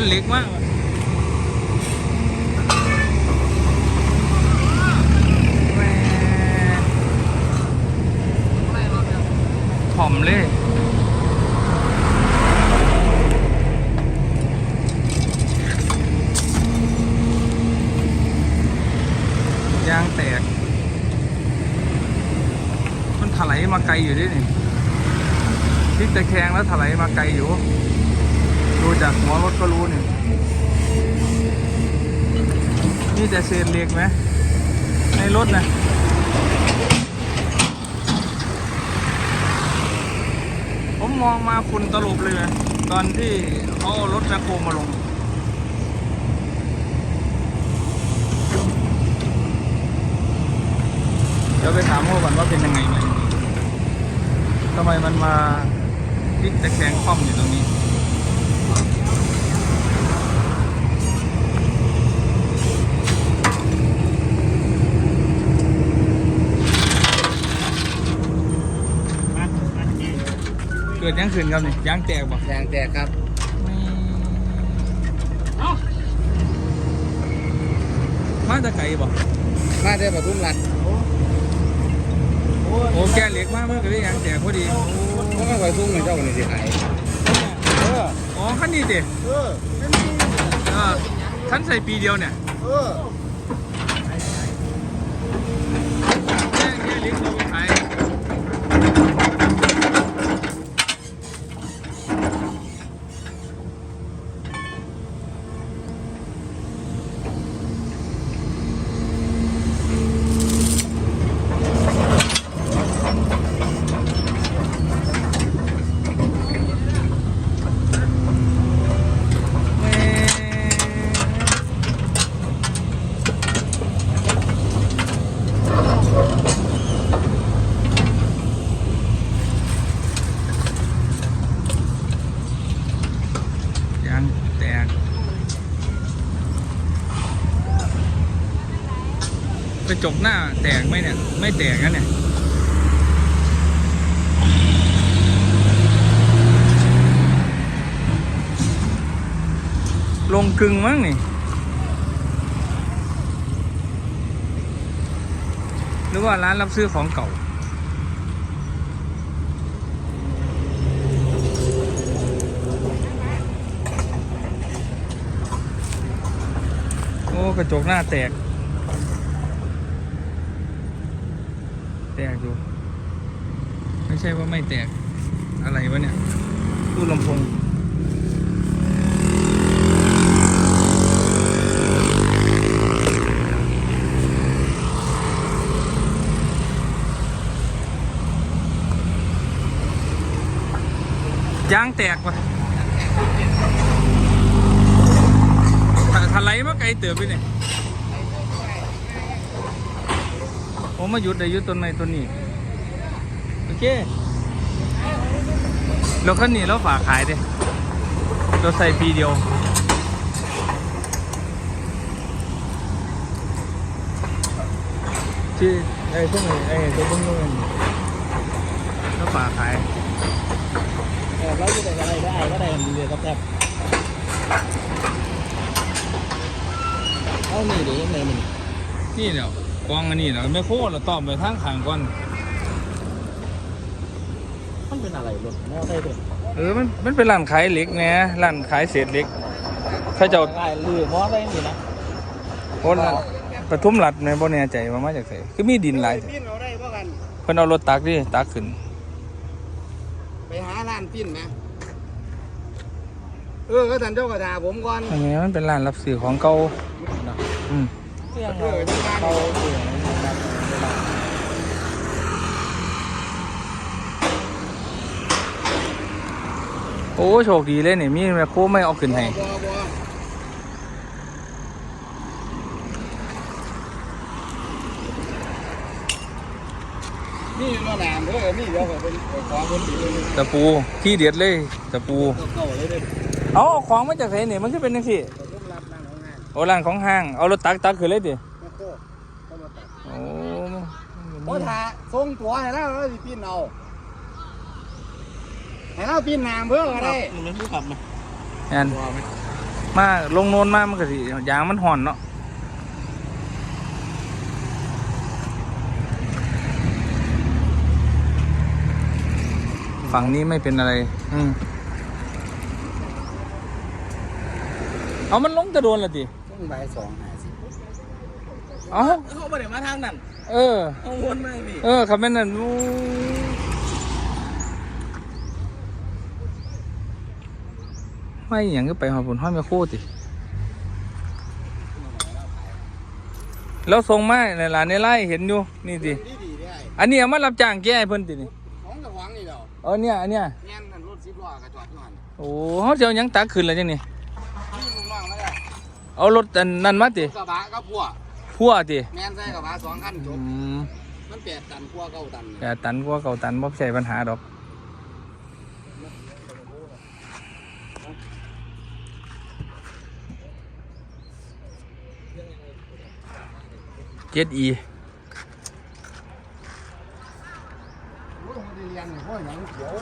มันเล็กมากแหม่ถ่อมเลยยางแตก มันถลายมาไกลอยู่ด้วยนี่พลิกตะแคงแล้วถลายมาไกลอยู่ ดูจากหัวรถก็รู้นี่นี่จะเศษเหล็กไหมในรถนะผมมองมาคุณตลบเลยนะตอนที่เขาเอารถแมคโครมาลงเดี๋ยวไปถามเขาก่อนว่าเป็นยังไงไหมทำไมมันมาพลิกตะแคงคว่ำอยู่ตรงนี้ เกิดยังขึ้นครับนี่ยางแตกบ่แรงแตกครับมาแตะไก่บ่มาได้ปทุมรัฐโอ้แกเหล็กมากเมื่อกี้ยางแตกพอดีเพราะว่าปทุมเนี่ยเจ้าคนนี้สิขายเอออ๋อขั้นนี้ดิเออเออท่านใส่ปีเดียวเนี่ยเออแค่แค่เล็กเราไปขายแหม่ยางแตก กระจกหน้าแตกไหมเนี่ย ไม่แตกนะเนี่ยลงกึ่งมั้งนี่หรือว่าร้านรับซื้อของเก่า โอ้ กระจกหน้าแตก แตกอยู่ ไม่ใช่ว่าไม่แตก อะไรวะเนี่ยตู้ลำโพงยางแตกว่ะถถลายมาไกลเติบไปเนี่ย ผมมาหยุดได้หยุดต้นไม้ต้นนี้ โอเครถคันนี้เราฝากขายเด้เราใส่ปีเดียวที่ไอ้พวกนี้ไอ้ตัวพวกนี้เราฝากขายเออเราจะได้อะไรได้ก็ได้ดีเลยครับแทบเอานี่เดี๋ยวยังไงมันนี่เดี๋ยว กองอันนี้เดี๋ยวไม่โค้เราตอบไปทางขางก่อนมันเป็นอะไรรถแนวได้ด้วยเออมันมันเป็นร้านขายเหล็กไงร้านขายเศษเหล็กเขาเจ้าได้ลือมอได้นี่นะคนปทุมรัฐในบ่แน่ใจว่ามาจากไสคือมีดินหลายปิ้นเราได้บ่กันเพิ่นเอารถตักดิตักขึ้น ไปหาร้านปิ้นนะเออก็ท่านเจ้ากระดาผมก่อนอันนี้มันเป็นร้านรับซื้อของเก่าอืม เรื่องเราเสียงโอ้โชคดีเลยนี่มีแมคโคไม่เอาขึ้นให้นี่มาหนามเด้อนี่เดี๋ยวผมเป็นของคนดีเลยตะปูที่เด็ดเลยตะปู เก่าเลยเด้อเอาของมาจากไสนี่มันคือเป็นจังซี่ผมรับนั่งของงาน โอ้ร้านของห้าง เอารถตักตักขึ้นเลยดิมาโคเข้ามาตัดโอ้โอ้ถ่าส่งตัวให้เราเราสิปีนเอาให้เราปีนน้ำเพื่อก็ได้แอนมาลงโนนมามันก็สิยางมันห่อนเนาะฝั่งนี้ไม่เป็นอะไร อืมเอามันลงจะโดนละดิ ต้องใบสองห้าสิบเอาเขาไปไหนมาทางนั้นเออเอาวนมาพี่เออคำเป็นนั่นอู้ไม่อย่างก็ไปหอผลห้อยไม่โคตรติแล้วทรงไม้ในหลานในไร่เห็นอยู่นี่ติดีดีได้อันนี้เอามารับจ้างแก้ให้เพิ่นตินี่ของกับหวังนี่เดียวเออเนี่ยอันเนี้ยแง่นนั่นรถสิบล้อกระจอดอยู่หันโอ้เขาจะเอาหยังตักขึ้นแล้วจังนี่ นี่ลุงน้องไม่ได้ เอารถอันนั้นมาติกระบะกับพัวพัวติแม่นใส่กระบะสองคันจอืบมมันแปดตันพัวเก้าตันแต่ตันกว่าเก่าตันบ่ใช่ปัญหาดอกเจ็ดอีโอ้ยมันได้เรียนเนี่ยเพราะหยังเขียว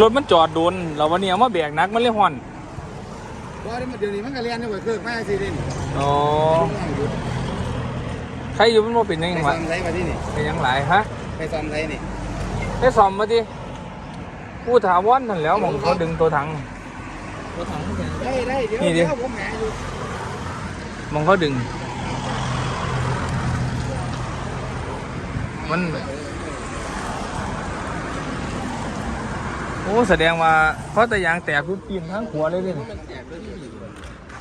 รถมันจอดโดนเราวันนี้เอามาแบกหนักมันเลยห่อน เพราะเดี๋ยวนี้มันก็เรียนอยู่กับเครื่องมาสิเด่นอ๋อลุงน้องหยุดใครอยู่มันบ่เป็นยังไปไงซ่วะอมไรมาที่นี่เป็นยังหลายฮะไปซ่อมไรนี่ได้ซ่อมมาดิผู้ถาวรนั่นแหล้วหมองเขาดึงตัวถัง ได้ได้เดี๋ยวนี่ดิ เดี๋ยวผมหาอยู่หมองเขาดึง มัน อ้แสดงว่าเพราะแต่ยางแตกคือปีนทั้งหัวเลยเดิมันแตกเลยที่นี่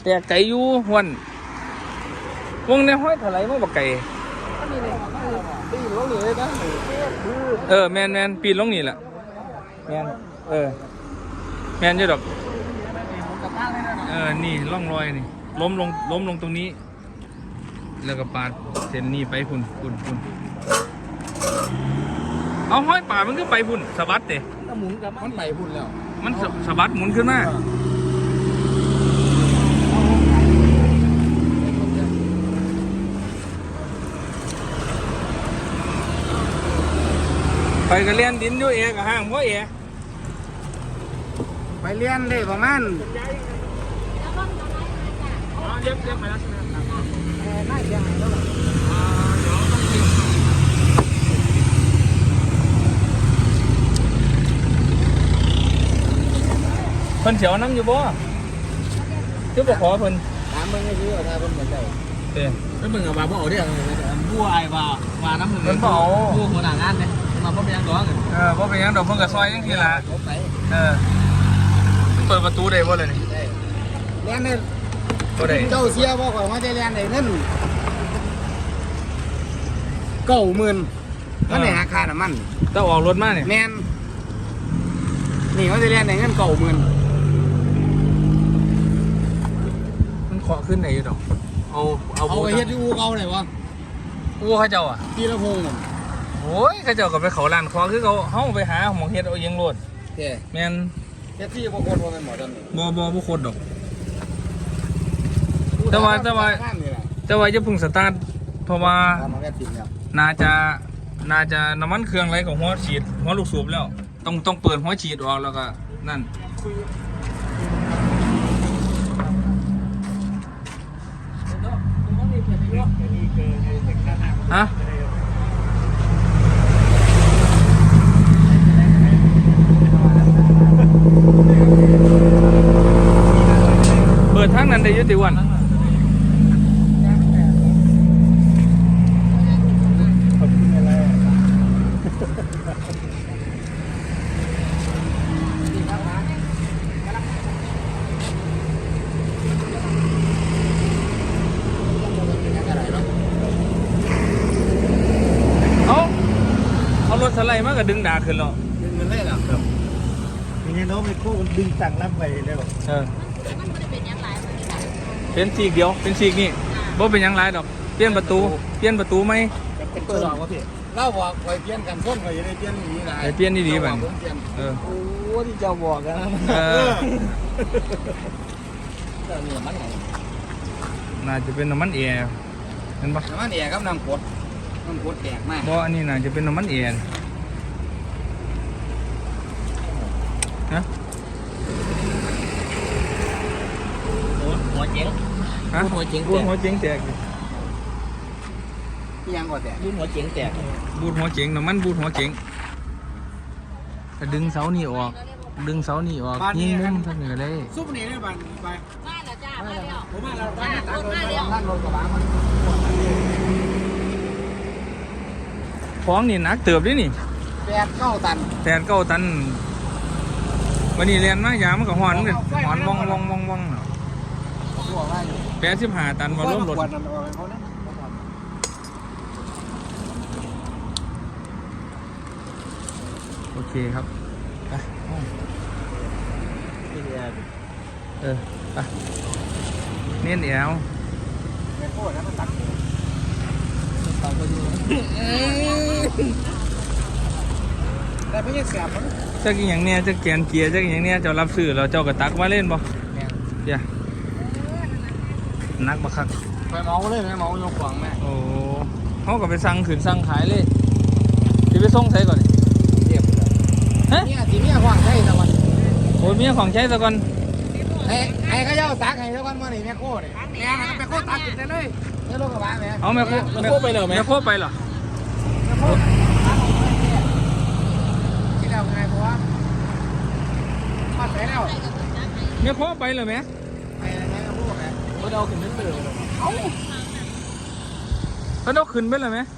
แตกไก่อยู่หวนวงในห้อยถลายมาบักไก่ตีนลงเลยนะเออแมนแมนปีนลงนี่แหละแมนเออ แมนอยู่ดอกกับเออนี่ร่องรอยนี่ ล้มลงล้มลงตรงนี้ แล้วก็ปาดเส้นนี้ไปพุ่นพุ่นพุ่นเอาห้อยป่ามันก็ไปพุ่นสะบัดเตะ หมุนกับมันไปพุ่นแล้วมันสะสะบัดหมุนขึ้นมาไปก็เลียนดินอยู่เอกกับห้างพ่อเอกไปเรียนได้ประมาณเย็บเย็บไปแล้วใช่ไหมน่าจะแล้วล่ะ เพิ่นเสียวน้ำอยู่บ่คือบ่ขอเพิ่นถามมึงไอ้ที่ว่าถ้าเพิ่นเหมือนใจเด้เพิ่นมึงกับว่าบ่เอาเด้อบัวไอ้ว่าว่าน้ำมึงเพิ่นบ่เอาบัวหัวหน้างานเนี่ยมาบ่เป็นยังดอกเออบ่เป็นหยังดอกเพิ่นก็ซอยจังซี่ล่ะเอาไปเออเปิดประตูได้บ่ล่ะนี่ได้เรียนได้บ่ได้เจ้าเสียบ่ข่อยว่าได้เรียนได้เงินเก้าหมื่นมันได้หาค่าน้ำมันต้องออกรถมาเนี่ยแม่นนี่มันได้เรียนได้เงินเก้าหมื่น มัน เคาะขึ้นได้อยู่ดอกเอาเอาเอาไปเฮ็ดที่อูเก่าได้บ่อู้เขาเจ้าอะปีละพงนั่นโอ้ยเขาเจ้าก็ไปเขาร้านเคาะคือเขาเฮาไปหาหมองเฮ็ดเอาเองโลดแท้แม่นเฮ็ดที่บ่คนบ่แม่นหมอดำนี่บ่บ่บ่โคตรดอกแต่ว่าแต่ว่าข้ามนี่ล่ะแต่ว่าจะพึ่งสตาร์ทเพราะว่าตามมาแค่ติดแล้วน่าจะน่าจะน้ำมันเครื่องไรของหัวฉีดหัวลูกสูบแล้ว ต้องต้องเปิดหัวฉีดออกแล้วก็นั่น ฮะเปิดทางนั้นได้ยุติวัน เอาเอารถสไลด์มาก็ดึงดา ขึ้นแล้วดึงเงินเลยเหรอทีนี้น้องไมโครมันดึงสั่งรับไปแล้วเออเป็นสีกเดียวเป็นสีกนี่บ่เป็นหยังไรดอกเปลี่ยนประตูเปลี่ยนประตูไหมเป็นเปิดออกวะพี่เราบอกข่อยเปลี่ยนกันส้นข่อยจะได้เปลี่ยนหนีได้ให้เปลี่ยนดีๆบัดผมเปลี่ยนเออโอ้ที่เจ้าบอกนะเออเจ้านี่มันไหนน่าจะเป็นน้ำมันแอร์เห็นปะน้ำมันแอร์กับน้ำกรดน้ำกรดแตกมากบ่อันนี้น่าจะเป็นน้ำมันแอร์ฮะ หัวเจ๋งฮะบูทหัวเจ๋งแตกบูทหัวเจ๋งแตกดิยังก่อนแต่บูทหัวเจ๋งแตกบูทหัวเจ๋งน้ำมันบูทหัวเจ๋งถ้าดึงเสานี่ออก ดึงเสานี่ออกยิงมุมทั้งเหนือเลยซุปนี่ได้บันไปมาแล้วจ้ามาแล้วผมว่าเราตาจ้าตาโอนมาแล้วนั่งรถกระบะมันของนี่หนักเติบด้วยนี่แปดเก้าตันแปดเก้าตันวันนี้เรียนมายามมันก็หอนเลยหอนวองวองวองวอง บอกว่าอยู่แปดสิบห้าตันมาร่วมรถขวดนั่นเอาไปเขาเนี่ยโอเคครับไปห้องที่เดียวเออไปเน้นแอวแม่โคตรนะมันตักตังไปดูแต่ไม่ใช่เสียบมันจะกินอย่างเนี้ยจะแกนเกียร์จะกินอย่างเนี้ยเจ้ารับซื้อเราเจ้าก็ตักมาเล่นบ่แม่เดี๋ยว นักบักคักไปเมาเลยแม่เมายกขวางแม่โอ้เขาก็ไปสั่งขืนสั่งขายเลยจะไปส่งใส่ก่อนดิเรียบเลยฮะเนี่ยสีเนี่ยขวางใช่ตะวันโอ้ยเมียของใช้ซะก่อนไอ้ไอ้เขาเจ้าตักให้ตะวันมาหนิแม่โคตรแม่แม่โคตรตักกินได้เลยนี่รถกระบะแม่เอาแม่โคแม่โคไปเลยแม่แม่โคไปเหรอแม่โคตรที่เราไงเพราะว่ามาใส่แล้วแม่โคไปเหรอแม่ไอ้แม่ ก็พูดแม่เราขึ้นไม่เปลือยเลยแล้วเราขึ้นไปเหรอแม่เ